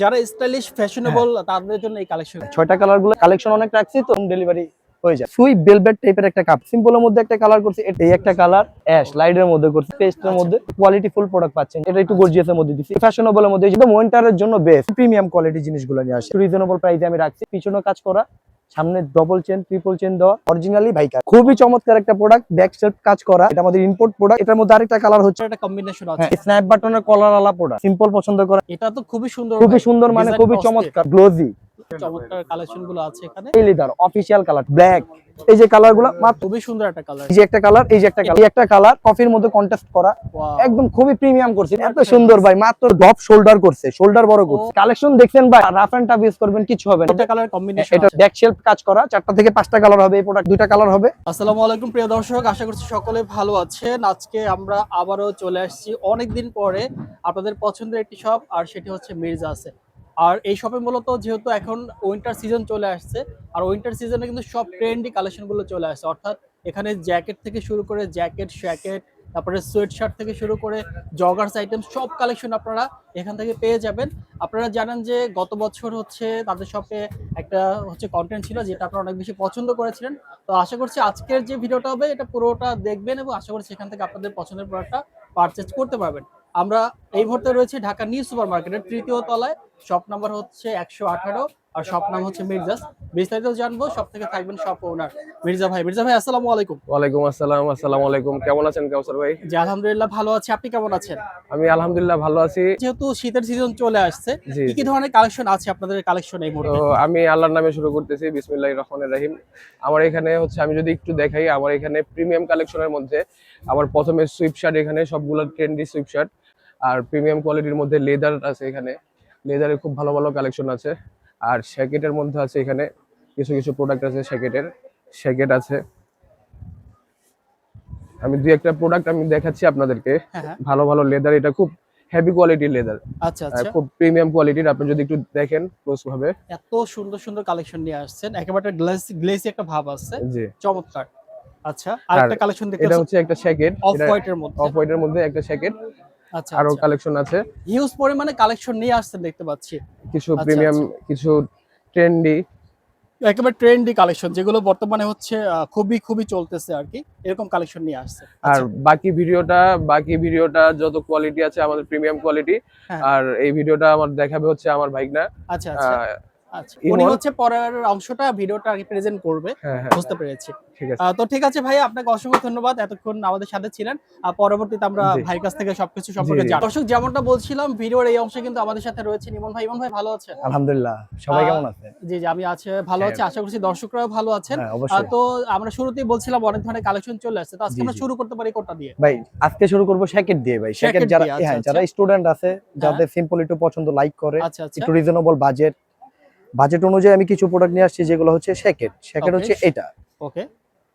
যারা stylish fashionable তাদের জন্য এই কালেকশন ছয়টা কালারগুলো কালেকশন অনেক রাখছি তো ডেলিভারি হয়ে যায়। সুই বেলভেট টাইপের একটা কাপ সিম্পলের মধ্যে একটা কালার করছি এই একটা কালার অ্যাশ লাইটের মধ্যে করছি পেস্টের মধ্যে কোয়ালিটি ফুল প্রোডাক্ট পাচ্ছেন। এটা একটু গর্জিয়াসের মধ্যে দিচ্ছি। ফ্যাশনেবলের মধ্যে যেটা ওয়েন্টারের জন্য বেস্ট প্রিমিয়াম কোয়ালিটি জিনিসগুলো নিয়ে আসে। রিজনেবল প্রাইসে আমি রাখছি। পিছনে কাজ করা সামনে ডবল চেন ট্রিপল চেন দেওয়া। অরিজিনালি বাইকার খুবই চমৎকার একটা প্রোডাক্ট ব্যাক সেলফ কাজ করা। এটা আমাদের ইম্পোর্ট প্রোডাক্ট এটার মধ্যে আরেকটা কালার হচ্ছে একটা কম্বিনেশন আছে। স্ন্যাপ বাটনের কলার আলা প্রোডাক্ট সিম্পল পছন্দ করা। এটা তো খুবই সুন্দর খুবই সুন্দর মানে খুবই চমৎকার। গ্লোজি চমৎকার কালেকশনগুলো আছে এখানে। এই লিদার অফিসিয়াল কালার ব্ল্যাক এই যে কালারগুলো খুবই সুন্দর একটা কালার এই যে একটা কালার এই যে একটা কালার এই একটা কালার কফির মধ্যে কন্টেস্ট করা। একদম খুবই প্রিমিয়াম করছে। এত সুন্দর ভাই মাত্র ড্রপ শোল্ডার করছে শোল্ডার বড় করছে। কালেকশন দেখছেন ভাই রাফ এন্ড টাফ ইউজ করবেন কিছু হবে না। এটা কালার কম্বিনেশন এটা ব্যাক শেলফ কাজ করা চারটা থেকে পাঁচটা কালার হবে এই প্রোডাক্ট দুইটা কালার হবে। আসসালামু আলাইকুম প্রিয় দর্শক আশা করছি সকলে ভালো আছেন। আজকে আমরা আবারও চলে আসছি অনেকদিন পরে আপনাদের পছন্দের একটি শপ আর সেটি হচ্ছে মির্জা আছে আর এই শপে মূলত যেহেতু এখন উইন্টার সিজন চলে আসছে, আর উইন্টার সিজনে কিন্তু সব ট্রেন্ডি কালেকশনগুলো চলে আসছে অর্থাৎ এখানে জ্যাকেট থেকে শুরু করে জ্যাকেট শ্যাকেট তারপরে সোয়েট শার্ট থেকে শুরু করে জগার্স আইটেম সব কালেকশন আপনারা এখান থেকে পেয়ে যাবেন। আপনারা জানেন যে গত বছর হচ্ছে তাদের শপে একটা হচ্ছে কন্টেন্ট ছিল যেটা আপনারা অনেক বেশি পছন্দ করেছিলেন। তো আশা করছি আজকের যে ভিডিওটা হবে, এটা পুরোটা দেখবেন এবং আশা করছি সেখান থেকে আপনাদের পছন্দের প্রোডাক্টটা পারচেজ করতে পারবেন। আমরা এই মুহূর্তে রয়েছে ঢাকা নিউ সুপার মার্কেটের তৃতীয় তলায়। শপ নাম্বার হচ্ছে একশো আঠারো আর শপ নাম হচ্ছে মির্জাস। বিস্তারিত জানব সব থেকে থাকবেন শপ ওনার। মির্জা ভাই মির্জা ভাই আসসালামু আলাইকুম। ওয়ালাইকুম আসসালাম আসসালামু আলাইকুম। কেমন আছেন কাউসার ভাই? জি আলহামদুলিল্লাহ ভালো আছি। আপনি কেমন আছেন? আমি আলহামদুলিল্লাহ ভালো আছি। যেহেতু শীতের সিজন চলে আসছে কি কি ধরনের কালেকশন আছে আপনাদের কালেকশন এই তো মুহূর্তে আমি আল্লাহর নামে শুরু করতেছি বিসমিল্লাহির রহমানির রহিম। আমার এখানে হচ্ছে আমি যদি একটু দেখাই আমার এখানে প্রিমিয়াম কালেকশনের মধ্যে আমার প্রথমে সুইপ শার্ট এখানে সবগুলো ট্রেন্ডি সুইপ শার্ট আর প্রিমিয়াম কোয়ালিটির মধ্যে লেদার আছে এখানে। লেদারের খুব ভালো ভালো কালেকশন আছে। আর শ্যাকেটের মধ্যে আছে এখানে কিছু কিছু প্রোডাক্ট আছে শ্যাকেটের শ্যাকেট আছে। আমি দুই একটা প্রোডাক্ট আমি দেখাচ্ছি আপনাদেরকে। হ্যাঁ হ্যাঁ। ভালো ভালো লেদার এটা খুব হেভি কোয়ালিটির লেদার আচ্ছা আচ্ছা। খুব প্রিমিয়াম কোয়ালিটির আপনি যদি একটু দেখেন ক্লোজ ভাবে এত সুন্দর সুন্দর কালেকশন নিয়ে আসছেন। একেবারে গ্লেসি গ্লেসি একটা ভাব আছে। জি। চমৎকার। আচ্ছা আরেকটা কালেকশন দেখতে এটা হচ্ছে একটা শ্যাকেট অফ হোয়াইটের মধ্যে। অফ হোয়াইটের মধ্যে একটা শ্যাকেট আরও কালেকশন আছে। হিউজ পরিমাণে কালেকশন নিয়ে আসছেন দেখতে পাচ্ছি। কিছু আচ্ছা, প্রিমিয়াম কিছু ট্রেন্ডি একেবারে ট্রেন্ডি কালেকশন যেগুলো বর্তমানে হচ্ছে খুবই খুবই চলতেছে আর কি। এরকম কালেকশন নিয়ে আসছে। আর বাকি ভিডিওটা বাকি ভিডিওটা যত কোয়ালিটি আছে আমাদের প্রিমিয়াম কোয়ালিটি। আর এই ভিডিওটা আমার দেখাবে হচ্ছে আমার ভাইগনা। আচ্ছা আচ্ছা। আচ্ছা। উনি হচ্ছে পরের অংশটা ভিডিওটা প্রেজেন্ট করবে। হ্যাঁ হ্যাঁ বুঝতে পেরেছি। ঠিক আছে। তো ঠিক আছে ভাই আপনাকে অসংখ্য ধন্যবাদ এতক্ষণ আমাদের সাথে ছিলেন। আর পরবর্তীতে আমরা। ভাইয়ের কাছ থেকে সবকিছু সম্পর্কে। জানব। দর্শক যেমনটা বলছিলাম ভিডিওর এই অংশে কিন্তু আমাদের সাথে রয়েছে ইমন ভাই। ইমন ভাই ভালো আছেন? আলহামদুলিল্লাহ। সবাই কেমন আছে? জি জি আমি আছে ভালো আছি। আশা করছি দর্শকরাও ভালো আছেন। হ্যাঁ তো আমরা শুরুতেই বলছিলাম অনেক ধরনের কালেকশন চলে আসছে। তো আজকে আমরা শুরু করতে পারি কোনটা দিয়ে? ভাই আজকে শুরু করব শ্যাকেট দিয়ে ভাই। শ্যাকেট যারা আচ্ছা, হ্যাঁ আচ্ছা। যারা স্টুডেন্ট আছে যাদের সিম্পল একটু পছন্দ লাইক করে একটু রিজনেবল বাজেট বাজেট অনুযায়ী আমি কিছু প্রোডাক্ট নিয়ে আসছি যেগুলো হচ্ছে শ্যাকেট শ্যাকেট হচ্ছে এটা। ওকে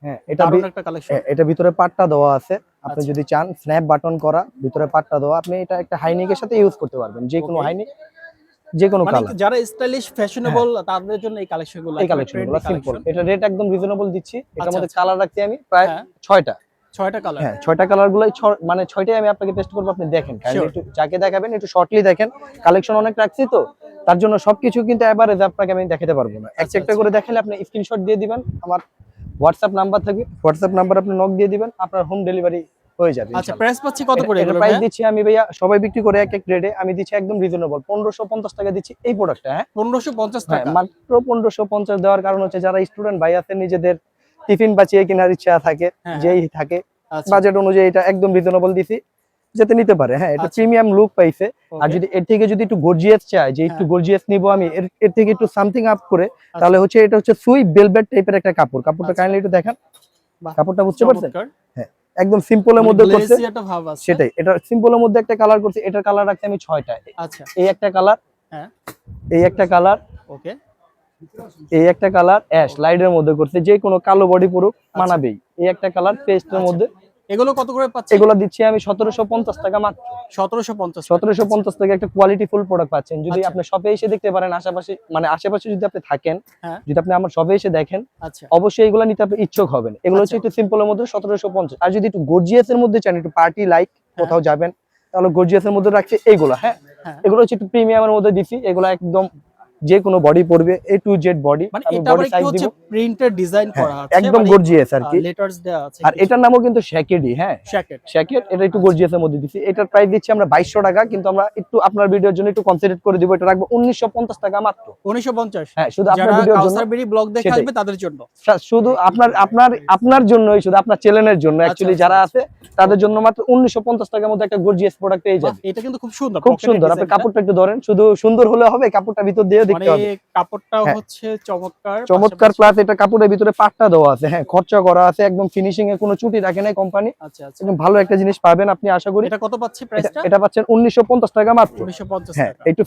হ্যাঁ এটা একটা কালেকশন হ্যাঁ, এটা ভিতরে পাটটা দেওয়া আছে। আপনি আচ্ছা। যদি চান স্ন্যাপ বাটন করা ভিতরে পাটটা দেওয়া আপনি এটা একটা হাইনিকের সাথে ইউজ করতে পারবেন যে কোনো. হাইনিক যে কোনো মানে কালার যারা স্টাইলিশ ফ্যাশনেবল তাদের জন্য এই কালেকশনগুলো এই কালেকশনগুলো সিম্পল এটা রেট একদম রিজনেবল দিচ্ছি। এটার আচ্ছা, মধ্যে আচ্ছা। কালার রাখছি আমি প্রায় হ্যাঁ। ছয়টা কালার হ্যাঁ ছয়টা কালারগুলো মানে ছয়টাই আমি আপনাকে করব আপনি দেখেন। একটু যাকে দেখাবেন একটু শর্টলি দেখেন। কালেকশন অনেক রাখছি তো তার জন্য সবকিছু কিন্তু এভারেজ আপনাকে আমি দেখাতে পারব না। একটা আচ্ছা, একটা আচ্ছা। করে দেখালে আপনি স্ক্রিনশট দিয়ে দিবেন আমার হোয়াটসঅ্যাপ নাম্বার থাকবে। হোয়াটসঅ্যাপ নাম্বার আপনি নক দিয়ে দিবেন আপনার হোম ডেলিভারি হয়ে যাবে আচ্ছা প্রাইস পাচ্ছি কত করে এটা প্রাইস দিচ্ছি আমি ভাইয়া সবাই বিক্রি করে এক এক রেটে আমি দিচ্ছি একদম রিজনেবল পনেরোশো পঞ্চাশ টাকা দিচ্ছি এই প্রোডাক্টটা হ্যাঁ। 1550 হ্যাঁ, টাকা? মাত্র পনেরোশো পঞ্চাশ দেওয়ার কারণ হচ্ছে যারা স্টুডেন্ট ভাই আছে নিজেদের টিফিন বাঁচিয়ে কেনার ইচ্ছা থাকে হ্যাঁ, যেই থাকে আচ্ছা। বাজেট অনুযায়ী এটা একদম রিজনেবল দিছি যাতে নিতে পারে হ্যাঁ এটা আচ্ছা। প্রিমিয়াম লুক পাইছে। আর যদি এর থেকে যদি একটু গর্জিয়াস চাই যে একটু হ্যাঁ। গর্জিয়াস নিব আমি এর থেকে একটু সামথিং আপ করে আচ্ছা। তাহলে হচ্ছে এটা হচ্ছে সুই বেলভেট টাইপের একটা কাপড়। কাপড়টা আচ্ছা। কাইন্ডলি একটু দেখেন। কাপড়টা বুঝতে পারছেন? হ্যাঁ একদম সিম্পলের মানে মধ্যে করছে। glassy একটা ভাব আছে। সেটাই এটা সিম্পলের মধ্যে একটা কালার করছে এটার কালার রাখছি আমি ছয়টা আচ্ছা। এই একটা কালার হ্যাঁ। এই একটা কালার ওকে এই একটা কালার অ্যাশ লাইটের মধ্যে করছে যে কোনো কালো বডি পুরো মানাবেই এই একটা কালার পেস্টের আচ্ছা। মধ্যে এগুলো কত করে পাচ্ছি এগুলো দিচ্ছি আমি সতেরোশো পঞ্চাশ টাকা মাত্র 1750 সতেরোশো পঞ্চাশ টাকা একটা কোয়ালিটি ফুল প্রোডাক্ট পাচ্ছেন যদি আচ্ছা। আপনি শপে এসে দেখতে পারেন আশেপাশে মানে আশেপাশে যদি আপনি থাকেন হ্যাঁ। যদি আপনি আমার শপে এসে দেখেন আচ্ছা অবশ্যই এগুলো নিতে আপনি ইচ্ছুক হবেন এগুলো হচ্ছে আচ্ছা। একটু সিম্পলের মধ্যে সতেরোশো পঞ্চাশ আর যদি একটু গর্জিয়াস এর মধ্যে চান একটু পার্টি লাইক হ্যাঁ। কোথাও যাবেন তাহলে গর্জিয়াসের মধ্যে রাখছি এইগুলা হ্যাঁ হ্যাঁ। এগুলো হচ্ছে একটু প্রিমিয়ামের মধ্যে দিছি এগুলো একদম যে কোনো বডি পড়বে এ টু জেড বডি মানে এটা বডি সাইজ দিব। প্রিন্টেড ডিজাইন হ্যাঁ, করা আছে একদম গর্জিয়াস আর কি। লেটার্স দেওয়া আছে আর এটার নামও কিন্তু শ্যাকেডি হ্যাঁ। জ্যাকেট শ্যাকেট এটা একটু গর্জিয়াসের মধ্যে দিচ্ছি এটার প্রাইস দিচ্ছি আমরা বাইশশো টাকা কিন্তু আমরা একটু আপনার ভিডিওর জন্য একটু কনসিডার করে দিব। এটা রাখব উনিশশো পঞ্চাশ টাকা মাত্র। 1950 হ্যাঁ শুধু আপনার যারা ভিডিওর জন্য কাউসার বিড়ি ব্লগ দেখে আসবে তাদের জন্য। শুধু আপনার আপনার আপনার জন্যই শুধু আপনার চ্যানেলের জন্য অ্যাকচুয়ালি আচ্ছা, যারা আছে তাদের জন্য মাত্র উনিশশো পঞ্চাশ টাকার মধ্যে একটা গর্জিয়াস প্রোডাক্ট পেয়ে যাবে এটা কিন্তু খুব সুন্দর খুব সুন্দর। আপনি কাপড়টা একটু ধরেন শুধু সুন্দর হলে হবে কাপড়টা ভিতর দিয়ে মানে দেখতে হবে। কাপড়টাও হ্যাঁ। হচ্ছে চমৎকার চমৎকার প্লাস এটা কাপড়ের ভিতরে পাটটা দেওয়া আছে। হ্যাঁ খরচা করা আছে একদম ফিনিশিং এ কোনো ত্রুটি রাখে নাই কোম্পানি আচ্ছা আচ্ছা। ভালো একটা জিনিস পাবেন আপনি আশা করি। এটা কত পাচ্ছে প্রাইসটা এটা পাচ্ছেন উনিশশো পঞ্চাশ টাকা মাত্র। 1950 হ্যাঁ টাকা। একটু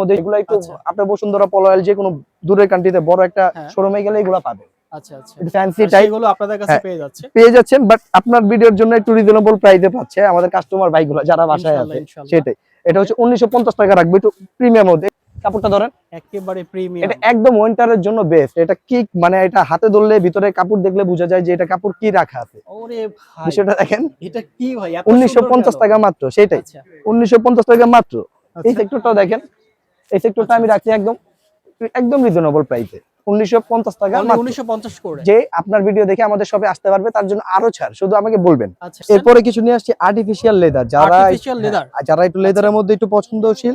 মধ্যে। এগুলো একটু আচ্ছা। আপনার বসুন্ধরা পলয়েল যে কোনো দূরের কান্ট্রিতে বড় একটা হ্যাঁ। শোরুমে গেলে এগুলো পাবেন। আচ্ছা আচ্ছা। ফ্যান্সি টাইপ সেগুলো আপনাদের কাছে হ্যাঁ। পেয়ে যাচ্ছে। পেয়ে যাচ্ছেন বাট আপনার ভিডিওর জন্য একটু রিজনেবল প্রাইসে পাচ্ছে। আমাদের কাস্টমার যারা বাসায় আছে সেটাই। এটা হচ্ছে উনিশশো পঞ্চাশ টাকা রাখবে একটু প্রিমিয়াম মধ্যে। কাপড়টা ধরেন। একেবারে প্রিমিয়াম এটা একদম উইন্টারের জন্য বেস্ট এটা মানে এটা হাতে ধরলে ভিতরে কাপড় দেখলে বোঝা যায় যে এটা কাপড় কি রাখা আছে। ওরে ভাই। বিষয়টা দেখেন এটা কি ভাই? এত উনিশশো সুন্দর পঞ্চাশ গেল? টাকা মাত্র সেটাই আচ্ছা। উনিশশো পঞ্চাশ টাকা মাত্র। এই আচ্ছা। সেক্টরটাও দেখেন এই সেক্টরটা আমি রাখছি একদম একদম রিজনেবল প্রাইসে উনিশশো পঞ্চাশ টাকা Only মাত্র। 1950 করে। যে আপনার ভিডিও দেখে আমাদের সবে আসতে পারবে তার জন্য আরও ছাড় শুধু আমাকে বলবেন। আচ্ছা এরপরে কিছু নিয়ে আসছি আর্টিফিশিয়াল লেদার যারা আর্টিফিশিয়াল লেদার হ্যাঁ, যারা একটু লেদারের মধ্যে একটু পছন্দশীল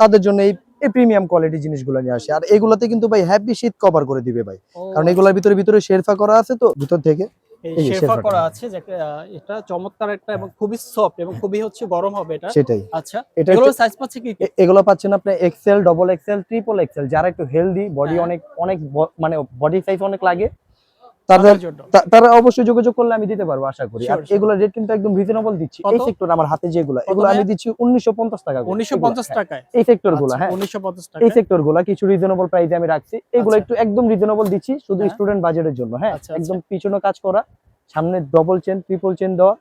তাদের জন্য এই এই প্রিমিয়াম কোয়ালিটি জিনিসগুলো নিয়ে আসে। আর এগুলাতে কিন্তু ভাই হ্যাপি শীত কভার করে দিবে ভাই। কারণ এগুলোর ভিতরে ভিতরে শেরফা করা আছে তো ভিতর থেকে। শেরফা করা আছে এটা চমৎকার একটা এবং খুবই সফট এবং খুবই হচ্ছে গরম হবে এটা। সেটাই। আচ্ছা সাইজ পাচ্ছে কি? এগুলো পাচ্ছেন আপনি XL double XL triple XL যারা একটু হেলদি বডি হ্যাঁ। অনেক অনেক মানে বডি সাইজ অনেক লাগে তাদের তাদের জন্য তা- তারা অবশ্যই যোগাযোগ করলে আমি দিতে পারব আশা করি আর. এগুলো রেট কিন্তু একদম রিজনেবল দিচ্ছি এই সেক্টর আমার হাতে যেগুলো এগুলো আমি দিচ্ছি উনিশশো পঞ্চাশ টাকা। 1950 এগুলো, টাকায় হ্যাঁ, এই সেক্টরগুলো আচ্ছা, হ্যাঁ 1950 এই সেক্টরগুলা কিছু রিজনেবল প্রাইসে আমি রাখছি এগুলো আচ্ছা। একটু একদম রিজনেবল দিচ্ছি শুধু হ্যাঁ। স্টুডেন্ট বাজেটের জন্য হ্যাঁ আচ্ছা। একদম পিছনে কাজ করা সামনে ডবল চেন ট্রিপল চেন দেওয়া।